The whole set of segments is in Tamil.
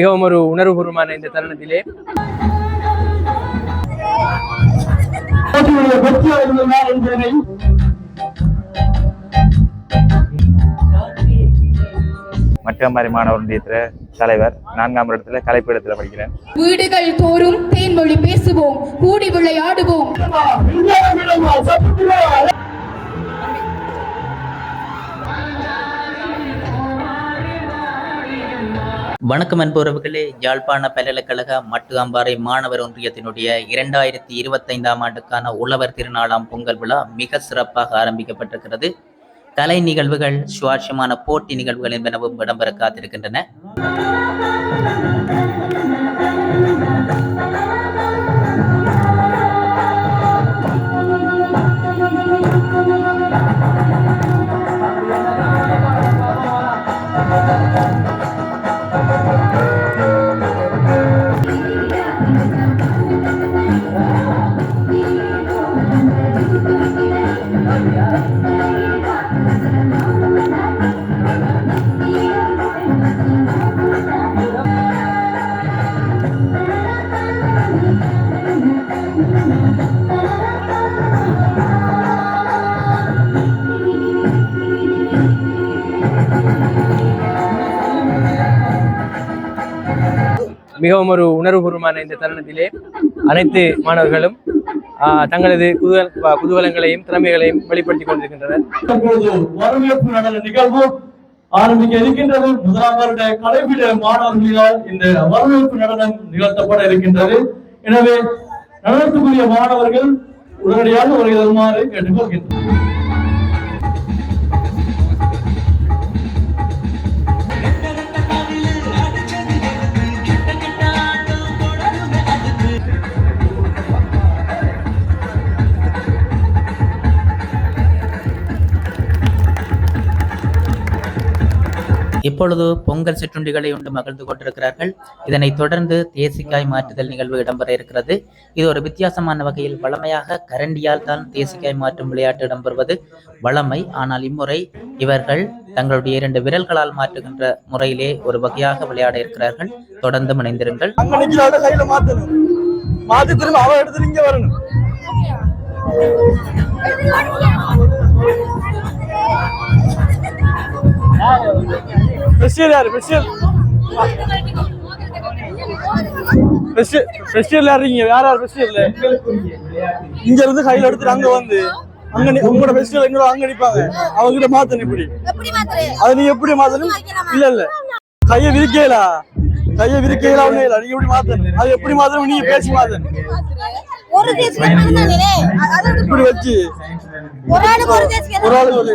மிகவும் ஒரு உணர்வுபூர்வமான இந்த தருணத்திலே. மட்டமாரி மாணவர் ஒன்றியத்தில் தலைவர் நான்காம் இடத்துல கலைப்பீடத்தில் படிக்கிறேன் வீடுகள் தோறும் தேன்மொழி பேசுவோம் கூடி விளையாடுவோம். வணக்கம் அன்புறவுகளே யாழ்ப்பாண பல்கலைக்கழக மட்டு அம்பாறை மாணவர் ஒன்றியத்தினுடைய இரண்டாயிரத்தி இருபத்தைந்தாம் ஆண்டுக்கான உழவர் திருநாளாம் பொங்கல் விழா மிக சிறப்பாக ஆரம்பிக்கப்பட்டிருக்கிறது. கலை நிகழ்வுகள் சுவாரஸ்யமான போட்டி நிகழ்வுகள் என்பனவும் இடம்பெற காத்திருக்கின்றன. மிகவும் ஒரு உணர்வுபூர்வமான இந்த தருணத்திலே அனைத்து மாணவர்களும் தங்களது குதூகல குதூகலங்களையும் திறமைகளையும் வெளிப்படுத்திக் கொண்டிருக்கின்றனர். தற்போது வரவேற்பு நடன நிகழ்வு ஆரம்பிக்க இருக்கின்றது. முதலாம் வருட கலைவிட மாணவர்களால் இந்த வரவேற்பு நடனம் நிகழ்த்தப்பட இருக்கின்றது. எனவே நடனத்துக்குரிய மாணவர்கள் உடனடியாக ஒரு தருமாறு கேட்டுக்கொள்கின்றனர். இப்பொழுது பொங்கல் சிற்றுண்டிகளை உண்டு மகிழ்ந்து கொண்டிருக்கிறார்கள். இதனைத் தொடர்ந்து தேசிக்காய் மாற்றுதல் நிகழ்வு இடம்பெற இருக்கிறது. இது ஒரு வித்தியாசமான வகையில் வளமையாக கரண்டியால் தான் தேசிக்காய் மாற்றும் விளையாட்டு இடம்பெறுவது. வளமை ஆனால் இம்முறை இவர்கள் தங்களுடைய இரண்டு விரல்களால் மாற்றுகின்ற முறையிலே ஒரு வகையாக விளையாட இருக்கிறார்கள். தொடர்ந்து இணைந்திருங்கள். மாத்தி திரும்ப அவ எடுத்து இங்க வரணும் பெஸ்டியல் யாரு? பெஸ்டியல் பெஸ்டியல் யாரு? இங்க வேற யார் பெஸ்டியல் இங்க இருந்து கையில எடுத்துட்டு அங்க வந்து அங்க உங்களோட பெஸ்டியல் எங்க அங்க நிப்பாங்க அவங்க கிட்ட மாத்தணும் இப்படி. அது நீ எப்படி மாத்தணும்? இல்ல இல்ல. கைய விரிக்கலா கைய விரிக்கல ஒண்ணு இல்ல. நீங்க எப்படி மாத்தணும்? அது எப்படி மாத்தணும் நீங்க பேசி மாத்தணும். இப்படி வச்சு. ஒரு ஆளுக்கு ஒரு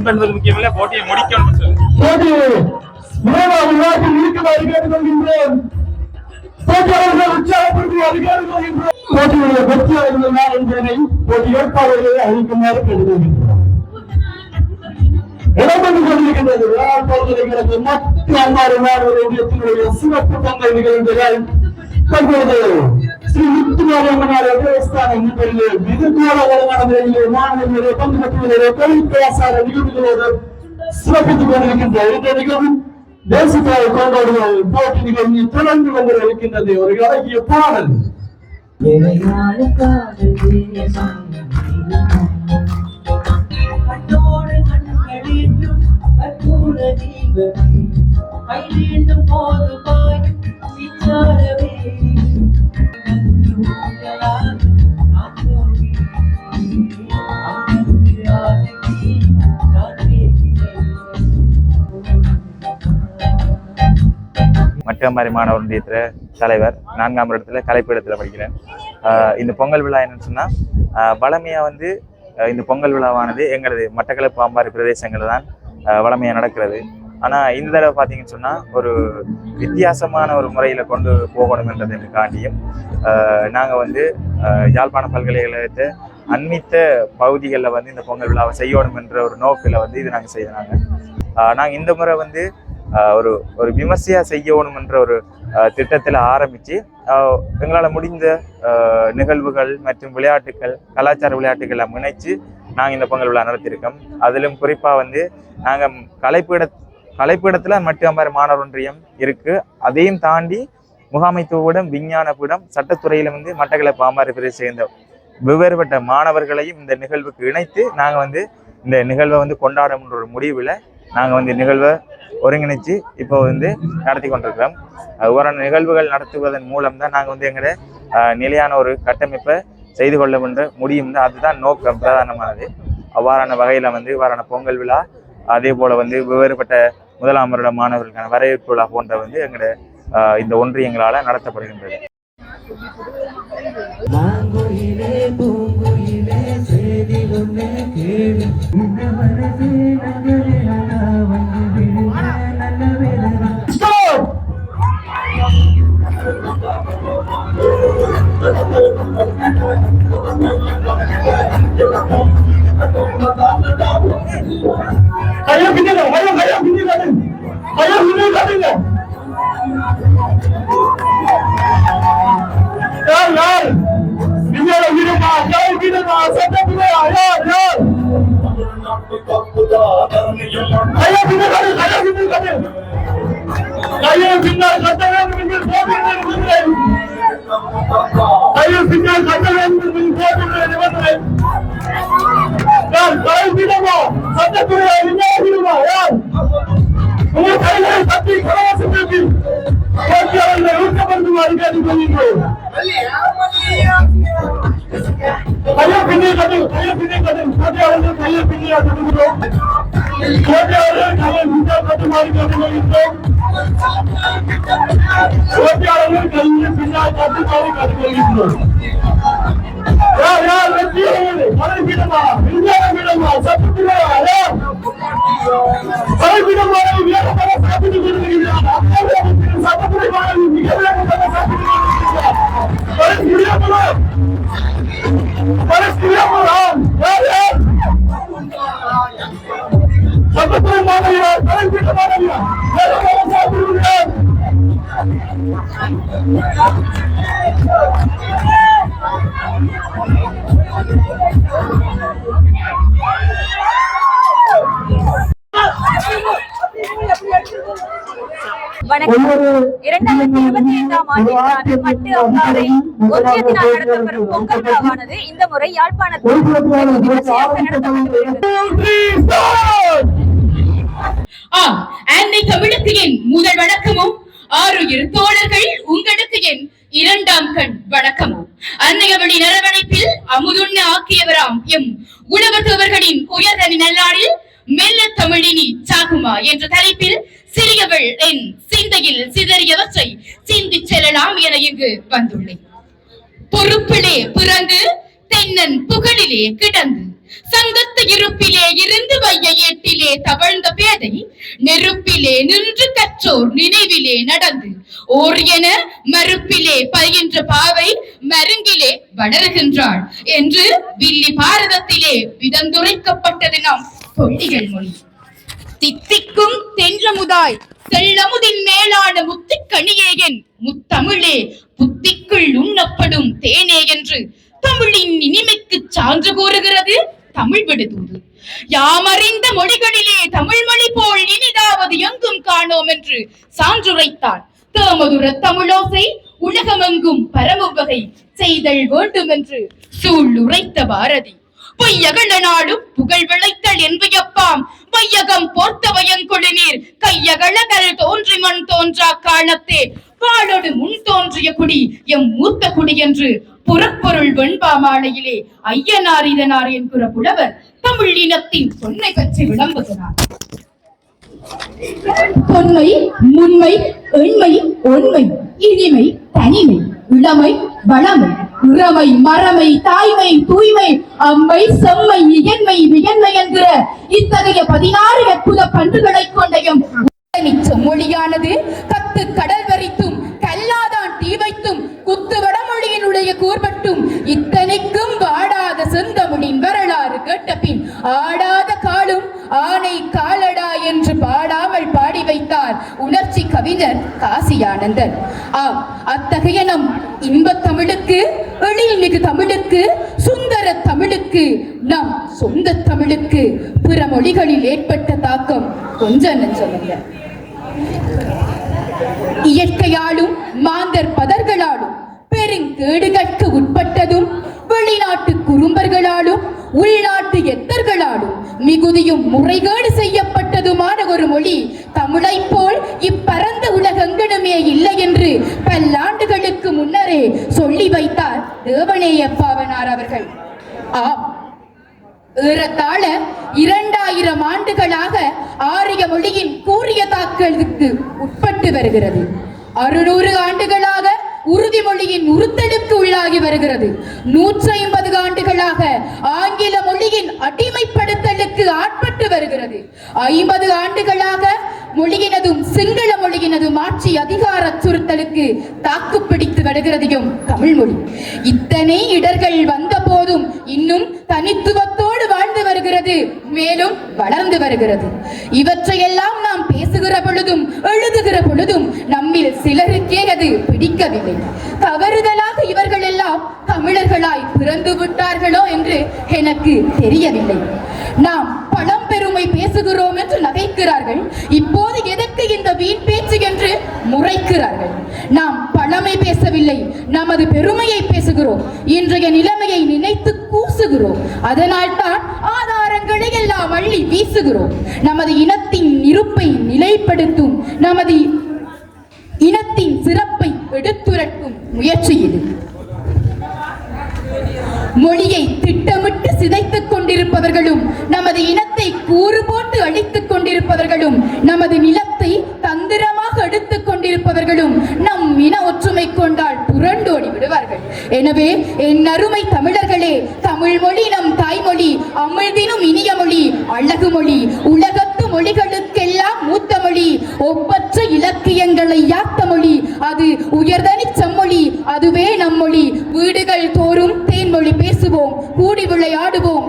வின் பண்ணுவது முக்கியமில்லை போட்டியை முடிக்கணும் சொல்லு. போட்டி மூணாவது நாட்டில் இருக்கிற கொள்கின்றேன் உற்சாகப்படுத்தி அதிகாரி போட்டியுடைய வெற்றியாளர்கள் யார் என்பதனை போட்டி ஏற்பாடுகளை அளிக்குமாறு கேட்டுக்கொள்கின்றோம். இடம்பெற்று கொண்டிருக்கின்றது. வேளாண் பல்கலைக்கழக அம்மாறு மாணவர் ஒன்றியத்தினுடைய சிறப்பு பங்கை நிகழ்ந்ததால் தற்போது ஸ்ரீ முத்துமாரியம்மனார் தேவஸ்தானம் முன்னிலையில் மிகுந்த வளமான முறையிலே மாணவர்களுடைய பங்கு சிறப்பித்துக் கொண்டிருக்கின்ற இந்த நிகழ்வு போட்டி நிகழ்ச்சி தொடர்ந்து கொண்டு இருக்கின்றது ஒரு அழகிய பாடல் போது பாயும் மட்டமாரி மாணவர் ஒன்றியத்தில் தலைவர் நான்காம் இடத்துல கலைப்பீடத்தில் படிக்கிறேன் இந்த பொங்கல் விழா என்னன்னு சொன்னால் வளமையாக வந்து இந்த பொங்கல் விழாவானது எங்களது மட்டக்களப்பு பாம்பாறு பிரதேசங்கள் தான் வளமையாக நடக்கிறது. ஆனால் இந்த தடவை பார்த்தீங்கன்னு சொன்னால் ஒரு வித்தியாசமான ஒரு முறையில் கொண்டு போகணுன்றதுக்காண்டியும் நாங்கள் வந்து யாழ்ப்பாண பல்கலைக்கழகத்தை அண்மித்த பகுதிகளில் வந்து இந்த பொங்கல் விழாவை செய்யணும் என்ற ஒரு நோக்கில் வந்து இது நாங்கள் செய்தாங்க நாங்கள் இந்த முறை வந்து ஒரு ஒரு விமர்சையாக செய்யணும் என்ற ஒரு திட்டத்தில் ஆரம்பித்து எங்களால் முடிந்த நிகழ்வுகள் மற்றும் விளையாட்டுகள் கலாச்சார விளையாட்டுகளை இணைச்சு நாங்கள் இந்த பொங்கல் விழா நடத்தியிருக்கோம். அதிலும் குறிப்பாக வந்து நாங்கள் கலைப்பீட கலைப்பீடத்தில் மட்டும் மாணவர் ஒன்றியம் இருக்குது அதையும் தாண்டி முகாமைத்துவம் விஞ்ஞான பீடம் சட்டத்துறையில வந்து மட்டக்களப்பு பாமாரி பிரிவை சேர்ந்த வெவ்வேறுபட்ட மாணவர்களையும் இந்த நிகழ்வுக்கு இணைத்து நாங்கள் வந்து இந்த நிகழ்வை வந்து கொண்டாடணுன்ற ஒரு முடிவில் நாங்கள் வந்து நிகழ்வை ஒருங்கிணைச்சு இப்போ வந்து நடத்தி கொண்டிருக்கிறோம். ஒவ்வொரு நிகழ்வுகள் நடத்துவதன் மூலம் தான் நாங்கள் வந்து எங்களோட நிலையான ஒரு கட்டமைப்பை செய்து கொள்ள வேண்டும் முடியும். தான் அதுதான் நோக்கம் பிரதானமானது. அவ்வாறான வகையில் வந்து இவ்வாறான பொங்கல் விழா அதே போல் வந்து வேறுபட்ட முதலாம் வருட மாணவர்களுக்கான வரவேற்பு விழா போன்ற வந்து எங்களோட இந்த ஒன்றியங்களால் நடத்தப்படுகின்றது. கேளு. Ayaw hindi na, ayaw, ayaw hindi natin. Ayaw hindi natin na. Yan, yan. Bigyan ang hindi na, ayaw hindi na, asap na bigyan, ayaw, ayaw. Ayaw hindi natin, ayaw hindi natin. Ayaw hindi natin, வேண்டும் என்று போட்டுள்ளேன் நிபந்தனை யார் கலை வீடுமா சட்டத்துறை இந்தியா வீடுமா யார் உங்கள் கைகளை தட்டி கலவாசத்திற்கு போட்டியாளர்களை ஊக்கப்படுத்துமாறு கேட்டுக்கொள்கிறோம் கையை பின்னே கட்டு கையை பின்னே கட்டு போட்டியாளர்கள் கையை பின்னே கட்டுகிறோம் کوٹہ வணக்கம். இரண்டாயிரத்தி இருபத்தி ஐந்தாம் ஆண்டிற்கான மட்டு அவ்வாறு ஒன்றியத்தினால் நடத்தப்படும் பொங்கல் விழாவானது இந்த முறை யாழ்ப்பாணத்தில் அன்னை முதல் வணக்கமும் ஆறுயிர் தோழர்கள் உங்களுக்கு என் இரண்டாம் கண் வணக்கமும் அன்னையவழி நரவணைப்பில் அமுதுண்ண ஆக்கியவராம் எம் உலகத்தவர்களின் உயர்தனி நல்லாடில் மெல்ல தமிழினி சாகுமா என்ற தலைப்பில் சிறியவள் என் சிந்தையில் சிதறியவற்றை சிந்திச் செல்லலாம் என இங்கு வந்துள்ளேன். பொறுப்பிலே பிறந்து தென்னன் புகழிலே கிடந்து சங்கத்து இருப்பிலே இருந்து வைய ஏட்டிலே தவழ்ந்த பேதை நெருப்பிலே நின்று கற்றோர் நினைவிலே நடந்து ஓர் என மறுப்பிலே பயின்ற பாவை மருங்கிலே வளருகின்றாள் என்று வில்லி பாரதத்திலே விதந்துரைக்கப்பட்டது நாம் தொல்லிகள் மொழி. தித்திக்கும் தென்றமுதாய் செல்லமுதின் மேலான முத்துக்கணியேயன் முத்தமிழே புத்திக்குள் உண்ணப்படும் தேனே என்று தமிழின் இனிமைக்கு சான்று கூறுகிறது. தமிழ் விடுதூது. யாமறிந்த மொழிகளிலே தமிழ் மொழி போல் இனிதாவது எங்கும் காணோம் என்று சான்றுரைத்தார். தேமதுர தமிழோசை உலகமெங்கும் பரவும் வகை செய்தல் வேண்டும் என்று சூள் உரைத்த பாரதி. பொய்யகள நாடும் புகழ் விளைத்தல் என்பையப்பாம். வையகம் போர்த்த வயங்குழுநீர் கையகளகல் தோன்றி மண் தோன்றா காலத்தே வாளோடு முன் தோன்றிய குடி எம் மூத்த குடி என்று புறப்பொருள் வெண்பா மாலையிலே ஐயனார் இதனார் என்கிற புலவர் தமிழ் இனத்தின் தொன்மை பற்றி விளம்புகிறார். தொன்மை முன்மை எண்மை ஒன்மை இனிமை தனிமை இளமை வளமை உறமை மறமை தாய்மை தூய்மை அம்மை செம்மை இயன்மை வியன்மை என்கிற இத்தகைய பதினாறு அற்புத பண்புகளை கொண்டையும் உணர்ச்சி கவிஞர் ஆம் அத்தகைய நம் இன்பத் தமிழுக்கு எழில்மிகு தமிழுக்கு சுந்தர தமிழுக்கு நம் சொந்த தமிழுக்கு பிற மொழிகளில் ஏற்பட்ட தாக்கம் கொஞ்சம் நெஞ்சமல்ல. இயற்கையாலும் மாந்தர் பதர்களாலும் பெருங்கேடுகட்கு உட்பட்டதும் வெளிநாட்டு குறும்பர்களாலும் உள்நாட்டு எத்தர்களாலும் மிகுதியும் முறைகேடு செய்யப்பட்டதுமான ஒரு மொழி. தமிழைப் போல் இப்பரந்த உலகெங்கனுமே இல்லை என்று பல்லாண்டுகளுக்கு முன்னரே சொல்லி வைத்தார் தேவனேயப்பாவனார் அவர்கள். ஆம். ஏறத்தாழ இரண்டாயிரம் ஆண்டுகளாக ஆரிய மொழியின் கூறிய தாக்கலுக்கு உட்பட்டு வருகிறது. அறுநூறு ஆண்டுகளாக உறுதிமொழியின் உறுத்தலுக்கு உள்ளாகி வருகிறது. நூற்றி ஐம்பது ஆண்டுகளாக ஆங்கில மொழியின் அடிமைப்படுத்தலுக்கு ஆட்பட்டு வருகிறது. ஐம்பது ஆண்டுகளாக மொழியினதும் சிங்கள மொழியினதும் ஆட்சி அதிகார அச்சுறுத்தலுக்கு தாக்கு பிடித்து வருகிறதையும் தமிழ் மொழி. இத்தனை இடர்கள் வந்த போதும் இன்னும் தனித்துவத்தோடு வாழ்ந்து வருகிறது மேலும் வளர்ந்து வருகிறது. இவற்றையெல்லாம் நாம் பேசுகிற பொழுதும் எழுதுகிற பொழுதும் நம்மில் சிலருக்கே அது பிடிக்கவில்லை. தவறுதலாக இவர்கள் எல்லாம் தமிழர்களாய் பிறந்து விட்டார்களோ என்று எனக்கு தெரியவில்லை. நாம் போய் பேசுகிறோம் என்று நகைக்கிறார்கள். இப்போது எதற்கு இந்த வீண் பேச்சு என்று முறைக்கிறார்கள். நாம் பழமை பேசவில்லை நமது பெருமையை பேசுகிறோம் இன்றைய நிலைமையை நினைத்து கூசுகிறோம். அதனால் தான் ஆதாரங்களை எல்லாம் அள்ளி வீசுகிறோம். நமது இனத்தின் இருப்பை நிலைப்படுத்தும் நமது இனத்தின் சிறப்பை எடுத்துரைக்கும் முயற்சி இது மொழியை திட்டமிட்டு சிதைத்துக் கொண்டிருப்பவர்களும் நமது இனத்தை கூறு போட்டு அழித்துக் கொண்டிருப்பவர்களும் நமது நிலத்தை தந்திரமாக எடுத்துக் கொண்டிருப்பவர்களும் நம் இன ஒற்றுமை கொண்டால் புரண்டோடி விடுவார்கள் எனவே என் அருமை தமிழர்களே தமிழ் மொழி நம் தாய்மொழி அமிழ்தினும் இனிய மொழி அழகு மொழி உலகத்து மொழிகளுக்கெல்லாம் மூத்த மொழி ஒப்பற்ற இலக்கியங்களை யாத்த மொழி அது உயர்தனி செம்மொழி அதுவே நம் மொழி. வீடுகள் தோறும் தேன்மொழி பேசுவோம் கூடி விளையாடுவோம்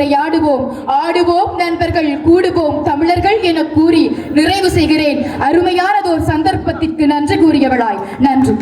உரையாடுவோம். ஆடுவோம் நண்பர்கள் கூடுவோம். தமிழர்கள் என கூறி நிறைவு செய்கிறேன். அருமையானதோர் சந்தர்ப்பத்திற்கு நன்றி கூறியவளாய். நன்றி.